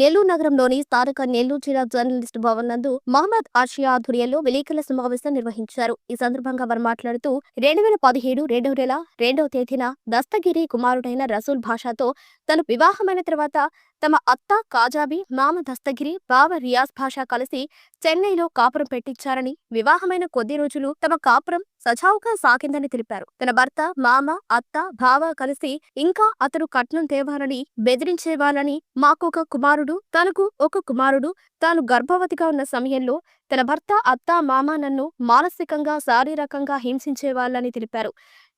నెల్లూరు నగరంలోని స్థానిక నెల్లూరు జిల్లా జర్నలిస్ట్ భవన్ నందు మహమ్మద్ ఆషియా ఆధ్వర్యంలో విలేకరుల సమావేశం నిర్వహించారు. ఈ సందర్భంగా వారు మాట్లాడుతూ రెండు వేల పదిహేడు రెండవ నెల రెండవ తేదీన దస్తగిరి కుమారుడైన రసూల్ భాషాతో తను వివాహమైన తర్వాత తమ అత్త కాజాబీ మామ దస్తగిరి బావ రియాజ్ భాషా కలిసి చెన్నైలో కాపురం పెట్టించారని వివాహమైన కొద్ది రోజులు తమ కాపురం సజావుగా సాగిందని తెలిపారు. తన భర్త మామ అత్త బావ కలిసి ఇంకా అతను కట్నం తేవాలని బెదిరించేవాళ్ళని మాకొక కుమారుడు తనకు ఒక కుమారుడు తాను గర్భవతిగా ఉన్న సమయంలో తన భర్త అత్త మామ నన్ను మానసికంగా శారీరకంగా హింసించేవాళ్ళని తెలిపారు.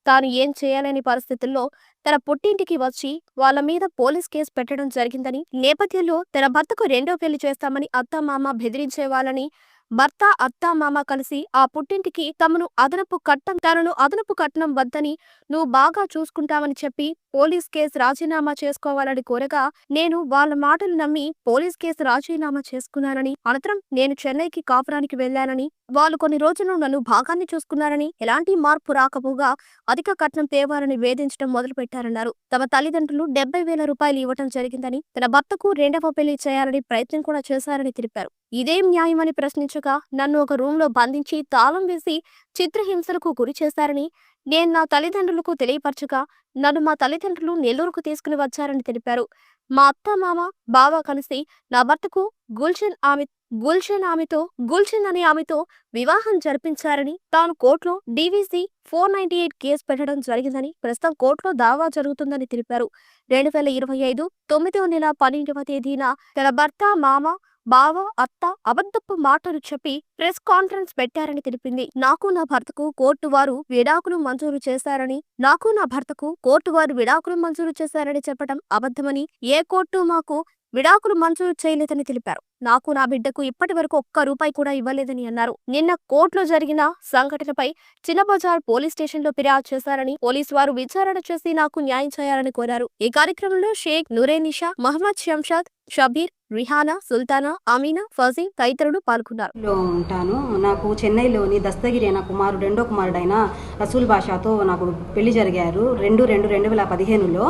తాను ఏం చేయాలని పరిస్థితుల్లో తన పుట్టింటికి వచ్చి వాళ్ళ మీద పోలీస్ కేసు పెట్టడం జరిగిందని నేపథ్యంలో తన భర్తకు రెండో పెళ్ళి చేస్తామని అత్త మామ బెదిరించేవాళ్ళని భర్త అత్త మామ కలిసి ఆ పుట్టింటికి తమను అదనపు కట్నం తనను అదనపు కట్నం వద్దని నువ్వు బాగా చూసుకుంటావని చెప్పి పోలీస్ కేసు రాజీనామా చేసుకోవాలని కోరగా నేను వాళ్ళ మాటలు నమ్మి పోలీస్ కేసు రాజీనామా చేసుకున్నానని అనంతరం నేను చెన్నైకి కాపురానికి వెళ్ళానని వాళ్ళు కొన్ని రోజులు నన్ను భాగాన్ని చూసుకున్నారని ఎలాంటి మార్పు రాకపోగా అధిక కట్నం తేవాలని వేధించడం మొదలుపెట్టారన్నారు. తమ తల్లిదండ్రులు డెబ్బై వేల రూపాయలు ఇవ్వటం జరిగిందని తన భర్తకు రెండవ పెళ్ళి చేయాలని ప్రయత్నం కూడా చేశారని తెలిపారు. ఇదేం న్యాయమని ప్రశ్నించగా నన్ను ఒక రూంలో బంధించి తాళం వేసి చిత్రహింసలకు గురి చేశారని నేను నా తల్లిదండ్రులకు తెలియపరచగా నన్ను మా తల్లిదండ్రులు నెల్లూరుకు తీసుకుని వచ్చారని తెలిపారు. మా అత్త మామ బావ కలిసి నా భర్తకు గుల్షన్ ఆమె గుల్షన్ ఆమెతో గుల్షన్ అనే ఆమెతో వివాహం జరిపించారని తాను కోర్టులో DVC four ninety eight case పెట్టడం జరిగిందని ప్రస్తుతం కోర్టులో దావా జరుగుతుందని తెలిపారు. రెండు వేల ఇరవై ఐదు తొమ్మిదవ నెల పన్నెండవ తేదీన తన భర్త మామ బావ అత్త అబద్ధపు మాటలు చెప్పి ప్రెస్ కాన్ఫరెన్స్ పెట్టారని తెలిపింది. నాకు నా భర్తకు కోర్టు వారు విడాకులు మంజూరు చేశారని నాకు నా భర్తకు కోర్టు వారు విడాకులు మంజూరు చేశారని చెప్పడం అబద్ధమని ఏ కోర్టు మాకు విడాకులు మంజూరు చేయలేదని తెలిపారు. నాకు నా బిడ్డకు ఇప్పటి వరకు ఒక్క రూపాయి కూడా ఇవ్వలేదని అన్నారు. నిన్న కోర్టులో జరిగిన సంఘటనపై చిన్నబజార్ పోలీస్ స్టేషన్లో ఫిర్యాదు చేశారని పోలీసు వారు విచారణ చేసి నాకు న్యాయం చేయాలని కోరారు. ఈ కార్యక్రమంలో షేక్ నూరేనిషా మహమ్మద్ శంషాద్ షబీర్ రిహానా సుల్తానా అమీనా ఫజీ తదితరులు పాల్గొన్నారు. ఉంటాను. నాకు చెన్నైలోని దస్తగిరి అయిన కుమారుడు రెండో కుమారుడైన రసూల్ బాషాతో నాకు పెళ్ళి జరిగారు. రెండు రెండు రెండు వేల పదిహేనులో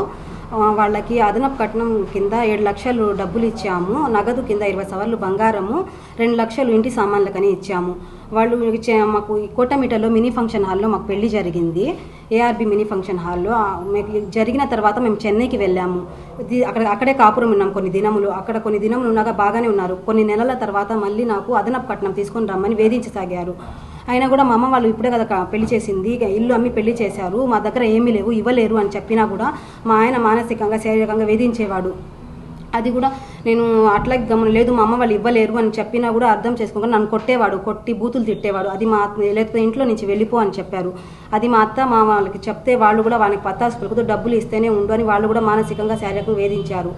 వాళ్ళకి అదనపు కట్నం కింద ఏడు లక్షలు డబ్బులు ఇచ్చాము. నగదు కింద ఇరవై సవర్లు బంగారము రెండు లక్షలు ఇంటి సామాన్లకని ఇచ్చాము. వాళ్ళు ఇచ్చే మాకు ఈ కోటమిటలో మినీ ఫంక్షన్ హాల్లో మాకు పెళ్ళి జరిగింది. ఏఆర్బి మినీ ఫంక్షన్ హాల్లో జరిగిన తర్వాత మేము చెన్నైకి వెళ్ళాము. అక్కడ అక్కడే కాపురం ఉన్నాం కొన్ని దినములు. అక్కడ కొన్ని దినములు ఉన్నాక బాగానే ఉన్నారు. కొన్ని నెలల తర్వాత మళ్ళీ నాకు అదనపు కట్నం తీసుకొని రమ్మని వేధించసాగారు. అయినా కూడా మా అమ్మ వాళ్ళు ఇప్పుడే కదా పెళ్ళి చేసింది. ఇక ఇల్లు అమ్మి పెళ్ళి చేశారు. మా దగ్గర ఏమీ లేవు ఇవ్వలేరు అని చెప్పినా కూడా మా ఆయన మానసికంగా శారీరకంగా వేధించేవాడు. అది కూడా నేను అట్లా గమనం లేదు మా అమ్మ వాళ్ళు ఇవ్వలేరు అని చెప్పినా కూడా అర్థం చేసుకోకుండా నన్ను కొట్టేవాడు కొట్టి బూతులు తిట్టేవాడు. అది మా లేకపోతే ఇంట్లో నుంచి వెళ్ళిపో అని చెప్పారు. అది మా అత్త మా వాళ్ళకి చెప్తే వాళ్ళు కూడా వాళ్ళకి పత్తాసు పలుకుతూ డబ్బులు ఇస్తేనే ఉండు అని వాళ్ళు కూడా మానసికంగా శారీరకంగా వేధించారు.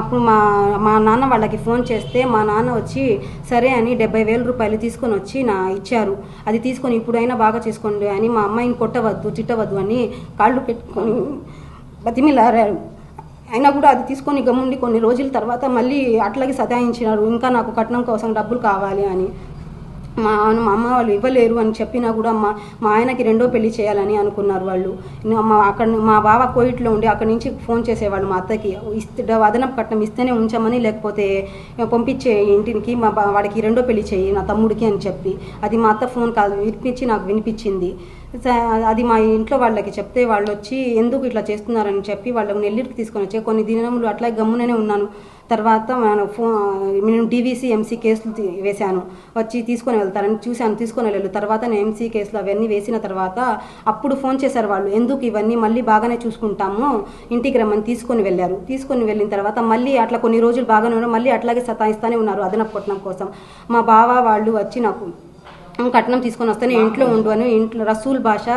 అప్పుడు మా మా నాన్న వాళ్ళకి ఫోన్ చేస్తే మా నాన్న వచ్చి సరే అని డెబ్బై వేల రూపాయలు తీసుకొని వచ్చి నా ఇచ్చారు. అది తీసుకొని ఇప్పుడైనా బాగా చేసుకోండి అని మా అమ్మాయిని కొట్టవద్దు తిట్టవద్దు అని కాళ్ళు పెట్టుకొని బతిమిలారారు. అయినా కూడా అది తీసుకొని గమ్ముండి కొన్ని రోజుల తర్వాత మళ్ళీ అట్లాగే సతాయించినారు. ఇంకా నాకు కట్నం కోసం డబ్బులు కావాలి అని. మా మా అమ్మ వాళ్ళు ఇవ్వలేరు అని చెప్పినా కూడా మా మా ఆయనకి రెండో పెళ్ళి చేయాలని అనుకున్నారు వాళ్ళు. మా అక్కడ మా బావ కోయిట్లో ఉండి అక్కడి నుంచి ఫోన్ చేసేవాళ్ళు మా అత్తకి. ఇస్తే అదనపు కట్నం ఇస్తేనే ఉంచమని లేకపోతే పంపించే ఇంటికి మా వాడికి రెండో పెళ్ళి చేయి నా తమ్ముడికి అని చెప్పి. అది మా అత్త ఫోన్ కాదు వినిపించి నాకు వినిపించింది. స- అది మా ఇంట్లో వాళ్ళకి చెప్తే వాళ్ళు వచ్చి ఎందుకు ఇట్లా చేస్తున్నారని చెప్పి వాళ్ళని నెల్లూరుకి తీసుకొని వచ్చి కొన్ని దినములు అట్లా గమ్ముననే ఉన్నాను. తర్వాత ఫోన్ నేను డీవీసీ ఎంసీ కేసులు వేశాను. వచ్చి తీసుకొని వెళ్తారని చూశాను తీసుకొని వెళ్ళు తర్వాత నేను ఎంసీ కేసులు అవన్నీ వేసిన తర్వాత అప్పుడు ఫోన్ చేశారు వాళ్ళు. ఎందుకు ఇవన్నీ మళ్ళీ బాగానే చూసుకుంటాము ఇంటికి రమ్మని తీసుకొని వెళ్ళారు. తీసుకొని వెళ్ళిన తర్వాత మళ్ళీ అట్లా కొన్ని రోజులు బాగానే ఉన్నారు. మళ్ళీ అట్లాగే సతాయిస్తూనే ఉన్నారు అదనపు కొట్టడం కోసం. మా బావ వాళ్ళు వచ్చి నాకు కట్నం తీసుకొని వస్తేనే ఇంట్లో ఉండు అని ఇంట్లో రసూల్ భాష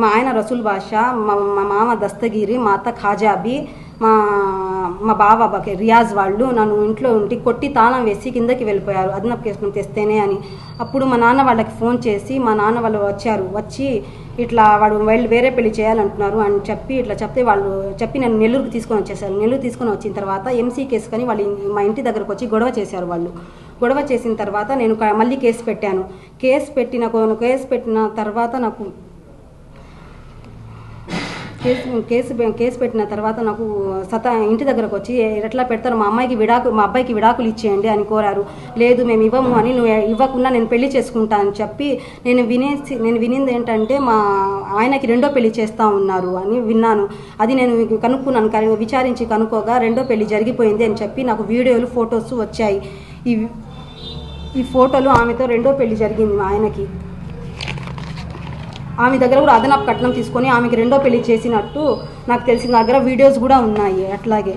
మా ఆయన రసూల్ భాష మా మా మామ దస్తగిరి మా అత్త ఖాజాబీ మా మా బావ బకే రియాజ్ వాళ్ళు నన్ను ఇంట్లో ఉండి కొట్టి తాళం వేసి కిందకి వెళ్ళిపోయారు. అదనపు కేసుకుని తెస్తేనే అని. అప్పుడు మా నాన్న వాళ్ళకి ఫోన్ చేసి మా నాన్న వాళ్ళు వచ్చారు. వచ్చి ఇట్లా వాడు వాళ్ళు వేరే పెళ్ళి చేయాలంటున్నారు అని చెప్పి ఇట్లా చెప్తే వాళ్ళు చెప్పి నన్ను నెల్లూరుకి తీసుకొని వచ్చేసారు. నెల్లూరు తీసుకొని వచ్చిన తర్వాత ఎంసీ కేసు కానీ వాళ్ళు మా ఇంటి దగ్గరకు వచ్చి గొడవ చేశారు వాళ్ళు. గొడవ చేసిన తర్వాత నేను మళ్ళీ కేసు పెట్టాను. కేసు పెట్టిన కేసు పెట్టిన తర్వాత నాకు కేసు కేసు కేసు పెట్టిన తర్వాత నాకు సత ఇంటి దగ్గరకు వచ్చి ఎట్లా పెడతారు? మా అమ్మాయికి విడాకు మా అబ్బాయికి విడాకులు ఇచ్చేయండి అని కోరారు. లేదు మేము ఇవ్వము అని నువ్వు ఇవ్వకుండా నేను పెళ్ళి చేసుకుంటా అని చెప్పి నేను వినేసి నేను వినింది ఏంటంటే మా ఆయనకి రెండో పెళ్ళి చేస్తా ఉన్నారు అని విన్నాను. అది నేను కనుక్కున్నాను. విచారించి కనుక్కోగా రెండో పెళ్ళి జరిగిపోయింది అని చెప్పి నాకు వీడియోలు ఫొటోస్ వచ్చాయి. ఈ ఈ ఫోటోలు ఆమెతో రెండో పెళ్ళి జరిగింది మా ఆయనకి. ఆమె దగ్గర కూడా అదనపు కట్నం తీసుకొని ఆమెకి రెండో పెళ్ళి చేసినట్టు నాకు తెలిసిన దగ్గర వీడియోస్ కూడా ఉన్నాయి అట్లాగే.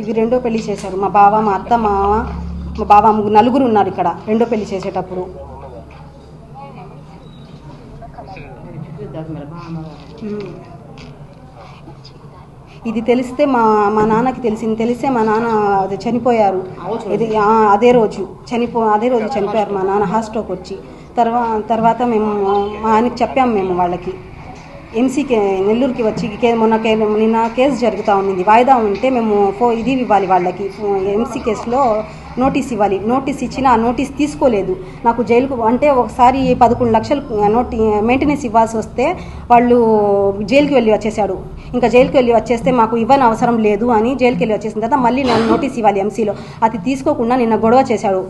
ఇవి రెండో పెళ్ళి చేశారు. మా బావ మా అత్త మా మామ మా బావ నలుగురు ఉన్నారు ఇక్కడ రెండో పెళ్ళి చేసేటప్పుడు. ఇది తెలిస్తే మా మా నాన్నకి తెలిసింది. తెలిస్తే మా నాన్న అది చనిపోయారు. ఇది అదే రోజు చనిపో అదే రోజు చనిపోయారు మా నాన్న హాస్టోకి వచ్చి. తర్వా తర్వాత మేము మా ఆయనకి చెప్పాము మేము వాళ్ళకి. ఎంసీకి నెల్లూరుకి వచ్చి కే- మొన్న కే నిన్న కేసు జరుగుతూ ఉన్నింది. వాయిదా ఉంటే మేము ఫో ఇది ఇవ్వాలి వాళ్ళకి. ఎంసీ కేసులో నోటీస్ ఇవ్వాలి. నోటీస్ ఇచ్చిన ఆ నోటీస్ తీసుకోలేదు. నాకు జైలుకు అంటే ఒకసారి పదకొండు లక్షలు నోటి మెయింటెనెన్స్ ఇవ్వాల్సి వస్తే వాళ్ళు జైలుకి వెళ్ళి వచ్చేసాడు ఇంకా జైలుకి వెళ్ళి వచ్చేస్తే మాకు ఇవ్వని అవసరం లేదు అని జైలుకి వెళ్ళి వచ్చేసిన తర్వాత మళ్ళీ నన్ను నోటీస్ ఇవ్వాలి ఎంసీలో అది తీసుకోకుండా నిన్న గొడవ చేశాడు.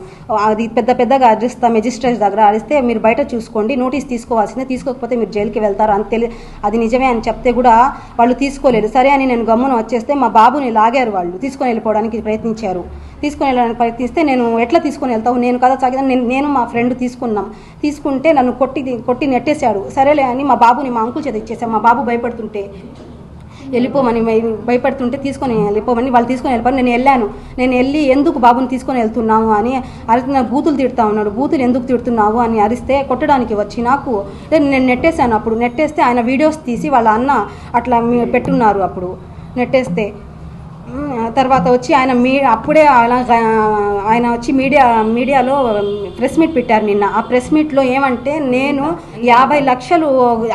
అది పెద్ద పెద్దగా అరిస్తా మెజిస్ట్రేట్ దగ్గర అరిస్తే మీరు బయట చూసుకోండి నోటీస్ తీసుకోవాల్సిందే. తీసుకోకపోతే మీరు జైలుకి వెళ్తారు అని తెలి అది నిజమే అని చెప్తే కూడా వాళ్ళు తీసుకోలేదు. సరే అని నేను గమ్మున వచ్చేస్తే మా బాబుని లాగారు వాళ్ళు. తీసుకొని వెళ్ళిపోవడానికి ప్రయత్నించారు. తీసుకొని వెళ్ళడానికి ప్రయత్నిస్తే నేను ఎట్లా తీసుకొని వెళ్తావు? నేను కదా సాగిదా నేను నేను మా ఫ్రెండ్ తీసుకున్నాం. తీసుకుంటే నన్ను కొట్టి కొట్టి నెట్టేశాడు. సరేలే అని మా బాబుని మా అంకుల్ చేత ఇచ్చేసాం మా బాబు భయపడుతుంటే వెళ్ళిపోమని భయపడుతుంటే తీసుకొని వెళ్ళిపోమని వాళ్ళు తీసుకొని వెళ్ళిపోయి నేను వెళ్ళాను. నేను వెళ్ళి ఎందుకు బాబుని తీసుకొని వెళ్తున్నావు అని అరిచిన బూతులు తిడతా ఉన్నాడు. బూతులు ఎందుకు తిడుతున్నావు అని అరిస్తే కొట్టడానికి వచ్చి నాకు నేను నెట్టేశాను అప్పుడు. నెట్టేస్తే ఆయన వీడియోస్ తీసి వాళ్ళ అన్న అట్లా పెట్టున్నారు అప్పుడు. నెట్టేస్తే తర్వాత వచ్చి ఆయన మీ అప్పుడే ఆయన ఆయన వచ్చి మీడియా మీడియాలో ప్రెస్ మీట్ పెట్టారు నిన్న. ఆ ప్రెస్ మీట్లో ఏమంటే నేను యాభై లక్షలు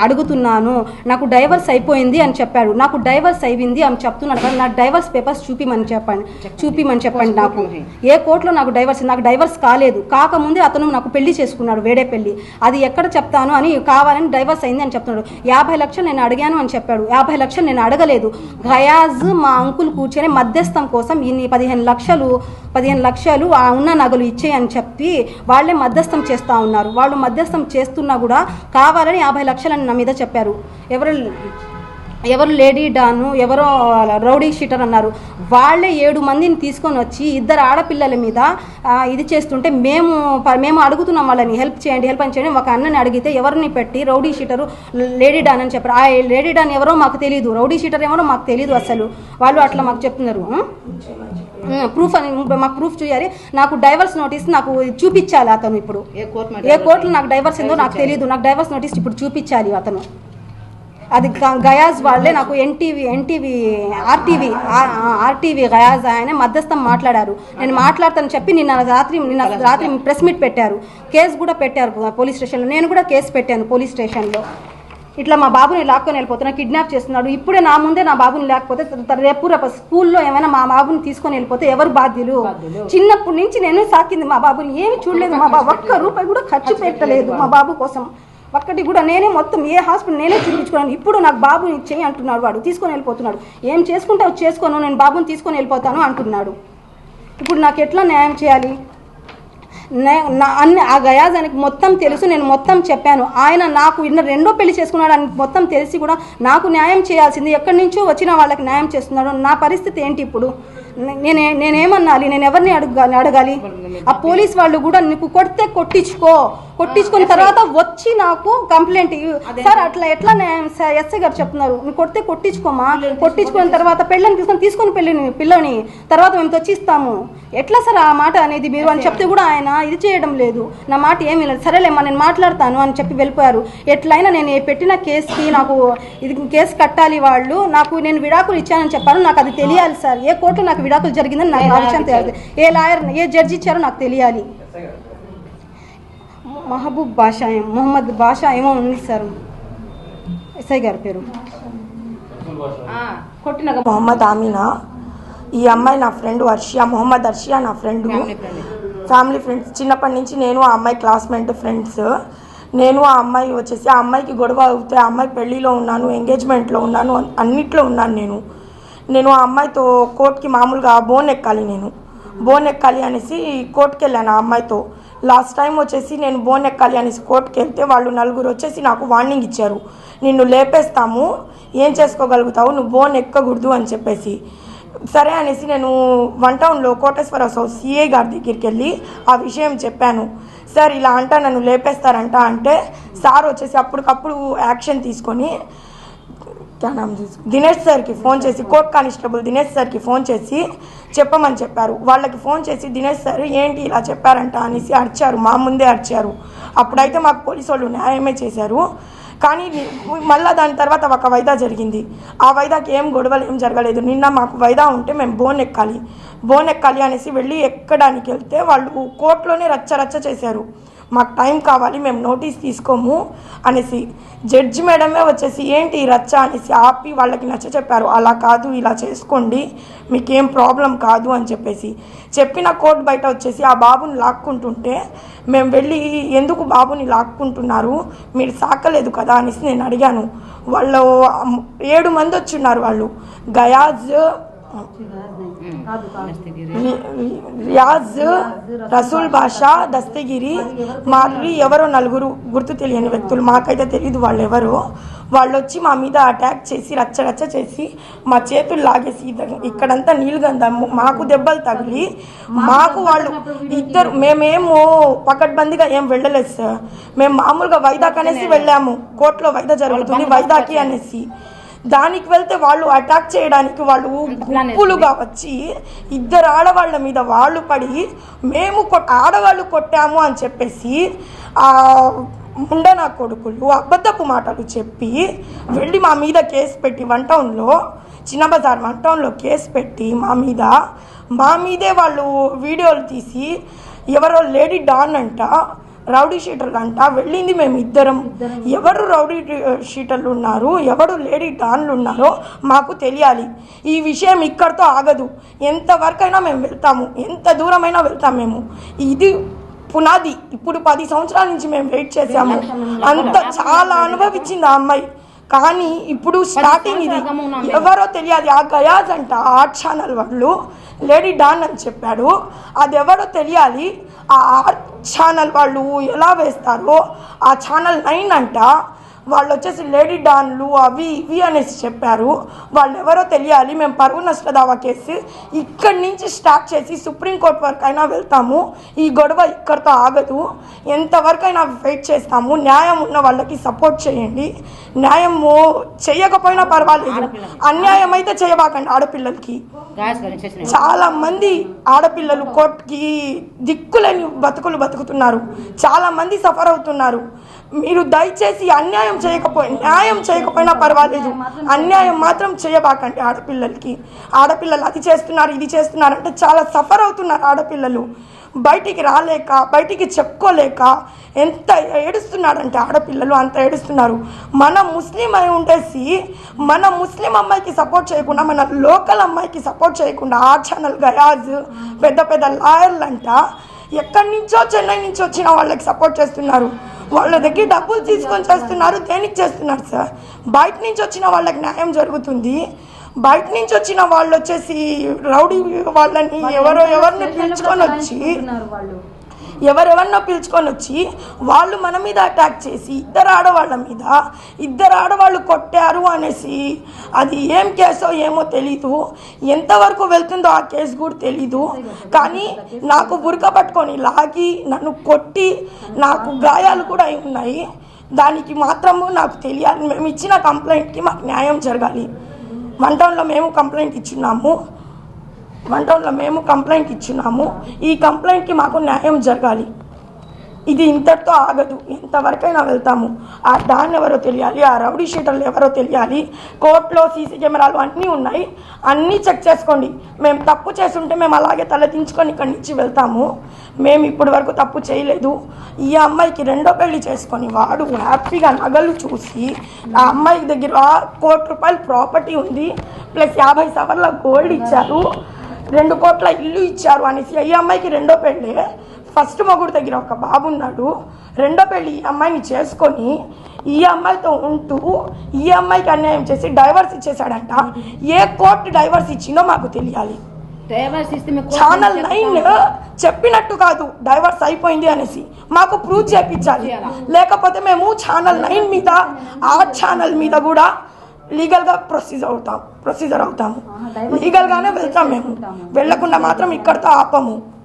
అడుగుతున్నాను నాకు డైవర్స్ అయిపోయింది అని చెప్పాడు. నాకు డైవర్స్ అయింది అని చెప్తున్నాడు. కానీ నాకు డైవర్స్ పేపర్స్ చూపిమని చెప్పండి చూపిమని చెప్పండి నాకు. ఏ కోర్టులో నాకు డైవర్స్ నాకు డైవర్స్ కాలేదు. కాకముందే అతను నాకు పెళ్ళి చేసుకున్నాడు వేడే పెళ్ళి. అది ఎక్కడ చెప్తాను అని కావాలని డైవర్స్ అయింది అని చెప్తున్నాడు. యాభై లక్షలు నేను అడిగాను అని చెప్పాడు. యాభై లక్షలు నేను అడగలేదు. గయాజ్ మా అంకుల్ కూర్చొని మధ్యస్థం కోసం ఇన్ని పదిహేను లక్షలు పదిహేను లక్షలు ఆ ఉన్న నగలు ఇచ్చేయని చెప్పి వాళ్ళే మధ్యస్థం చేస్తూ ఉన్నారు. వాళ్ళు మధ్యస్థం చేస్తున్నా కూడా కావాలని యాభై లక్షలని నా మీద చెప్పారు. ఎవరు ఎవరు లేడీ డాను ఎవరో రౌడీ షీటర్ అన్నారు. వాళ్ళే ఏడు మందిని తీసుకొని వచ్చి ఇద్దరు ఆడపిల్లల మీద ఇది చేస్తుంటే మేము మేము అడుగుతున్నాం వాళ్ళని హెల్ప్ చేయండి హెల్ప్ అని చేయండి ఒక అన్నని అడిగితే ఎవరిని పెట్టి రౌడీ షీటరు లేడీ డాన్ అని చెప్పారు. ఆ లేడీ డాన్ ఎవరో మాకు తెలియదు రౌడీ షీటర్ ఎవరో మాకు తెలియదు అసలు. వాళ్ళు అట్లా మాకు చెప్తున్నారు. ప్రూఫ్ అని మాకు ప్రూఫ్ చేయాలి. నాకు డైవర్స్ నోటీస్ నాకు చూపించాలి అతను ఇప్పుడు. ఏ కోర్టులో నాకు డైవర్స్ ఏందో నాకు తెలియదు నాకు డైవర్స్ నోటీస్ ఇప్పుడు చూపించాలి అతను. అది గయాజ్ వాళ్ళే నాకు NTV NTV RTV RTV Gayaz ఆయన మధ్యస్థం మాట్లాడారు. నేను మాట్లాడతానని చెప్పి నిన్న రాత్రి నిన్న రాత్రి ప్రెస్ మీట్ పెట్టారు. కేసు కూడా పెట్టారు పోలీస్ స్టేషన్లో. నేను కూడా కేసు పెట్టాను పోలీస్ స్టేషన్లో. ఇట్లా మా బాబుని లాక్కొని వెళ్ళిపోతున్నా కిడ్నాప్ చేస్తున్నాడు. ఇప్పుడే నా ముందే నా బాబుని లేకపోతే రేపు రేపు స్కూల్లో ఏమైనా మా బాబుని తీసుకొని వెళ్ళిపోతే ఎవరు బాధ్యులు. చిన్నప్పటి నుంచి నేను సాకింది మా బాబుని. ఏమి చూడలేదు మా బాబు. ఒక్క రూపాయి కూడా ఖర్చు పెట్టలేదు మా బాబు కోసం. ఒక్కటి కూడా నేనే మొత్తం ఏ హాస్పిటల్ నేనే చూపించుకున్నాను ఇప్పుడు నాకు బాబుని ఇచ్చేయి అంటున్నాడు వాడు తీసుకొని వెళ్ళిపోతున్నాడు. ఏం చేసుకుంటావు చేసుకోను నేను బాబుని తీసుకొని వెళ్ళిపోతాను అంటున్నాడు. ఇప్పుడు నాకు ఎట్లా న్యాయం చేయాలి? నే- నా అన్ని ఆ గయాజానికి మొత్తం తెలుసు నేను మొత్తం చెప్పాను. ఆయన నాకు ఇన్న రెండో పెళ్ళి చేసుకున్నాడు అని మొత్తం తెలిసి కూడా నాకు న్యాయం చేయాల్సింది ఎక్కడి నుంచో వచ్చిన వాళ్ళకి న్యాయం చేస్తున్నాడు. నా పరిస్థితి ఏంటి ఇప్పుడు? నేనే నేనేమన్నాలి? నేను ఎవరిని అడగాలి? అడగాలి ఆ పోలీస్ వాళ్ళు కూడా నీకు కొడితే కొట్టించుకో. కొట్టించుకున్న తర్వాత వచ్చి నాకు కంప్లైంట్. సార్ అట్లా ఎట్లా ఎస్ఐ గారు చెప్తున్నారు? నువ్వు కొడితే కొట్టించుకోమా? కొట్టించుకున్న తర్వాత పెళ్ళని తీసుకొని తీసుకొని పెళ్ళని పిల్లని. తర్వాత మేము తెచ్చిస్తాము. ఎట్లా సార్ ఆ మాట అనేది మీరు అని చెప్తే కూడా ఆయన ఇది చేయడం లేదు. నా మాట ఏమీ లేదు. సరేలేమ్మా నేను మాట్లాడతాను అని చెప్పి వెళ్ళిపోయారు. ఎట్లయినా నేను పెట్టిన కేసుకి నాకు ఇది కేసు కట్టాలి వాళ్ళు. నాకు నేను విడాకులు ఇచ్చానని చెప్పాను. నాకు అది తెలియాలి సార్. ఏ కోర్టులో నాకు విడాకులు జరిగిందని నాకు ఆ విషయం తెలియాలి ఏ లాయర్ ఏ జడ్జి ఇచ్చారో నాకు తెలియాలి. మహబూబ్ బాషా ఏం- మొహమ్మద్ బాషా ఏమో ఉంది సార్. ఎస్ఐ గారి పేరు. కొట్టిన మొహమ్మద్ ఆమినా. ఈ అమ్మాయి నా ఫ్రెండ్ వర్షియా మొహమ్మద్ అర్షియా నా ఫ్రెండ్. Family friends. చిన్నప్పటి నుంచి నేను ఆ అమ్మాయి క్లాస్మేట్ ఫ్రెండ్స్. నేను ఆ అమ్మాయి వచ్చేసి ఆ అమ్మాయికి గొడవ అవుతే ఆ అమ్మాయి పెళ్ళిలో ఉన్నాను ఎంగేజ్మెంట్లో ఉన్నాను అన్- అన్నిట్లో ఉన్నాను నేను. నేను ఆ అమ్మాయితో కోర్టుకి మామూలుగా బోన్ ఎక్కాలి నేను. బోన్ ఎక్కాలి అనేసి కోర్టుకి వెళ్ళాను ఆ అమ్మాయితో. లాస్ట్ టైం వచ్చేసి నేను బోన్ ఎక్కాలి అనేసి కోర్టుకి వెళ్తే వాళ్ళు నలుగురు వచ్చేసి నాకు వార్నింగ్ ఇచ్చారు. నిన్ను లేపేస్తాము ఏం చేసుకోగలుగుతావు నువ్వు బోన్ ఎక్కకూడదు అని చెప్పేసి. సరే అనేసి నేను వన్ టౌన్లో కోటేశ్వర సిఏ గారి దగ్గరికి వెళ్ళి ఆ విషయం చెప్పాను. సార్ ఇలా అంట నన్ను లేపేస్తారంట అంటే సార్ వచ్చేసి అప్పటికప్పుడు యాక్షన్ తీసుకొని దినేష్ సార్కి ఫోన్ చేసి కోర్ట్ కానిస్టేబుల్ దినేష్ సార్కి ఫోన్ చేసి చెప్పమని చెప్పారు. వాళ్ళకి ఫోన్ చేసి దినేష్ సార్ ఏంటి ఇలా చెప్పారంట అనేసి అడిచారు మా ముందే అడిచారు అప్పుడైతే మాకు పోలీసు వాళ్ళు న్యాయమే చేశారు. కానీ మళ్ళీ దాని తర్వాత ఒక వైదా జరిగింది. ఆ వైదాకి ఏం గొడవలు ఏం జరగలేదు. నిన్న మాకు వైదా ఉంటే మేము బోన్ ఎక్కాలి బోన్ ఎక్కాలి అనేసి వెళ్ళి ఎక్కడానికి వెళ్తే వాళ్ళు కోర్టులోనే రచ్చ రచ్చ చేశారు. మాకు టైం కావాలి మేము నోటీస్ తీసుకోము అనేసి జడ్జి మేడమే వచ్చేసి ఏంటి ఈ రచ్చ? అనేసి ఆపి వాళ్ళకి నచ్చ చెప్పారు. అలా కాదు ఇలా చేసుకోండి మీకేం ప్రాబ్లం కాదు అని చెప్పేసి. చెప్పిన కోర్టు బయట వచ్చేసి ఆ బాబుని లాక్కుంటుంటే మేము వెళ్ళి ఎందుకు బాబుని లాక్కుంటున్నారు? మీరు సాకలేదు కదా? అనేసి నేను అడిగాను. వాళ్ళు ఏడు మంది వచ్చున్నారు వాళ్ళు. గయాజ్ రియాజ్ రసూల్ బాషా దస్తగిరి మరి ఎవరో నలుగురు గుర్తు తెలియని వ్యక్తులు. మాకైతే తెలియదు వాళ్ళు ఎవరు. వాళ్ళు వచ్చి మా మీద అటాక్ చేసి రచ్చ రచ్చ చేసి మా చేతులు లాగేసి ఇక్కడంతా నీళ్ళు గంధం మాకు దెబ్బలు తగిలి మాకు వాళ్ళు ఇద్దరు మేమేమో పకడ్బందీగా ఏం వెళ్ళలేదు సార్. మేము మామూలుగా వైదాక్ అనేసి వెళ్ళాము. కోర్టులో వైదా జరుగుతుంది వైదాకి అనేసి. దానికి వెళ్తే వాళ్ళు అటాక్ చేయడానికి వాళ్ళు గుంపులుగా వచ్చి ఇద్దరు ఆడవాళ్ళ మీద వాళ్ళు పడి మేము ఆడవాళ్ళు కొట్టాము అని చెప్పేసి ఆ ముండనా కొడుకులు అబద్ధపు మాటలు చెప్పి వెళ్ళి మా మీద కేసు పెట్టి వన్ టౌన్లో చిన్న బజార్ వన్ టౌన్లో కేసు పెట్టి మా మీద మా మీదే వాళ్ళు వీడియోలు తీసి ఎవరో లేడీ డాన్ అంట రౌడీ షీటర్లు అంట వెళ్ళింది మేము ఇద్దరం. ఎవరు రౌడీ షీటర్లు ఉన్నారు ఎవరు లేడీ డాన్లు ఉన్నారో మాకు తెలియాలి. ఈ విషయం ఇక్కడితో ఆగదు. ఎంతవరకైనా మేము వెళ్తాము. ఎంత దూరమైనా వెళ్తాం మేము. ఇది పునాది. ఇప్పుడు పది సంవత్సరాల నుంచి మేము వెయిట్ చేసాము అంత చాలా అనుభవించింది ఆ అమ్మాయి. కానీ ఇప్పుడు స్టార్టింగ్ ఇది. ఎవరో తెలియదు ఆ గయాజ్ అంట ఆర్ట్ ఛానల్ వాళ్ళు లేడీ డాన్ అని చెప్పాడు. అది ఎవరో తెలియాలి. ఆ ఛానల్ వాళ్ళు ఎలా వేస్తారో ఆ ఛానల్ నైన్ అంట వాళ్ళు వచ్చేసి లేడీ డాన్లు అవి ఇవి అనేసి చెప్పారు. వాళ్ళు ఎవరో తెలియాలి మేము పరువు నష్ట దావా కేసు ఇక్కడి నుంచి స్టార్ట్ చేసి సుప్రీంకోర్టు వరకు అయినా వెళ్తాము. ఈ గొడవ ఇక్కడితో ఆగదు. ఎంతవరకైనా వెయిట్ చేస్తాము. న్యాయం ఉన్న వాళ్ళకి సపోర్ట్ చేయండి. న్యాయము చేయకపోయినా పర్వాలేదు. అన్యాయం అయితే చేయబాకండి ఆడపిల్లలకి. చాలా మంది ఆడపిల్లలు కోర్టుకి దిక్కులేని బతుకులు బతుకుతున్నారు. చాలా మంది సఫర్ అవుతున్నారు. మీరు దయచేసి అన్యాయం చేయకపోయి న్యాయం చేయకపోయినా పర్వాలేదు. అన్యాయం మాత్రం చేయబాకండి ఆడపిల్లలకి. ఆడపిల్లలు అది చేస్తున్నారు ఇది చేస్తున్నారు అంటే చాలా సఫర్ అవుతున్నారు ఆడపిల్లలు. బయటికి రాలేక బయటికి చెప్పుకోలేక ఎంత ఏడుస్తున్నాడంటే ఆడపిల్లలు అంత ఏడుస్తున్నారు. మన ముస్లిం అయి ఉండేసి మన ముస్లిం అమ్మాయికి సపోర్ట్ చేయకుండా మన లోకల్ అమ్మాయికి సపోర్ట్ చేయకుండా ఆ ఛానల్ గయాజ్ పెద్ద పెద్ద లాయర్లంట ఎక్కడి నుంచో చెన్నై నుంచి వచ్చిన వాళ్ళకి సపోర్ట్ చేస్తున్నారు. వాళ్ళ దగ్గర డబ్బులు తీసుకొని చేస్తున్నారు దేనికి చేస్తున్నారు సార్? బయట నుంచి వచ్చిన వాళ్ళకి న్యాయం జరుగుతుంది. బయట నుంచి వచ్చిన వాళ్ళు వచ్చేసి రౌడీ వాళ్ళని ఎవరో ఎవరిని పిలుచుకొని వచ్చి ఎవరెవరినో పిలుచుకొని వచ్చి వాళ్ళు మన మీద అటాక్ చేసి ఇద్దరు ఆడవాళ్ళ మీద ఇద్దరు ఆడవాళ్ళు కొట్టారు అనేసి అది ఏం కేసో ఏమో తెలీదు. ఎంతవరకు వెళ్తుందో ఆ కేసు కూడా తెలీదు. కానీ నాకు బురక పట్టుకొని లాగి నన్ను కొట్టి నాకు గాయాలు కూడా అయి ఉన్నాయి. దానికి మాత్రము నాకు తెలియాలి. మేము ఇచ్చిన కంప్లైంట్కి మాకు న్యాయం జరగాలి. వన్ టౌన్లో మేము కంప్లైంట్ ఇచ్చున్నాము. వన్ టౌన్లో మేము కంప్లైంట్ ఇచ్చినాము. ఈ కంప్లైంట్కి మాకు న్యాయం జరగాలి. ఇది ఇంతటితో ఆగదు. ఎంతవరకైనా వెళ్తాము. ఆ దాన్ని ఎవరో తెలియాలి ఆ రౌడీ షీటర్లు ఎవరో తెలియాలి. కోర్టులో సీసీ కెమెరాలు అన్నీ ఉన్నాయి. అన్నీ చెక్ చేసుకోండి. మేము తప్పు చేస్తుంటే మేము అలాగే తలదించుకొని ఇక్కడి నుంచి వెళ్తాము. మేము ఇప్పటి వరకు తప్పు చేయలేదు. ఈ అమ్మాయికి రెండో పెళ్ళి చేసుకొని వాడు హ్యాపీగా నగలు చూసి ఆ అమ్మాయి దగ్గర కోటి రూపాయలు ప్రాపర్టీ ఉంది. ప్లస్ యాభై సవర్ల గోల్డ్ ఇచ్చారు. రెండు కోట్ల ఇల్లు ఇచ్చారు అనేసి ఈ అమ్మాయికి రెండో పెళ్ళి? ఫస్ట్ మొగుడు దగ్గర ఒక బాబు ఉన్నాడు రెండో పెళ్ళి ఈ అమ్మాయిని చేసుకొని ఈ అమ్మాయితో ఉంటూ ఈ అమ్మాయికి అన్యాయం చేసి డైవర్స్ ఇచ్చేసాడంట ఏ కోర్టు డైవర్స్ ఇచ్చిందో మాకు తెలియాలి. Channel nine. చెప్పినట్టు కాదు డైవర్స్ అయిపోయింది అనేసి. మాకు ప్రూవ్ చేయించాలి లేకపోతే మేము ఛానల్ నైన్ మీద ఆ ఛానల్ మీద కూడా లీగల్గా ప్రొసీజర్ అవుతాం ప్రొసీజర్ అవుతాము. లీగల్గానే వెళ్తాం మేము. వెళ్ళకుండా మాత్రం ఇక్కడితో ఆపము.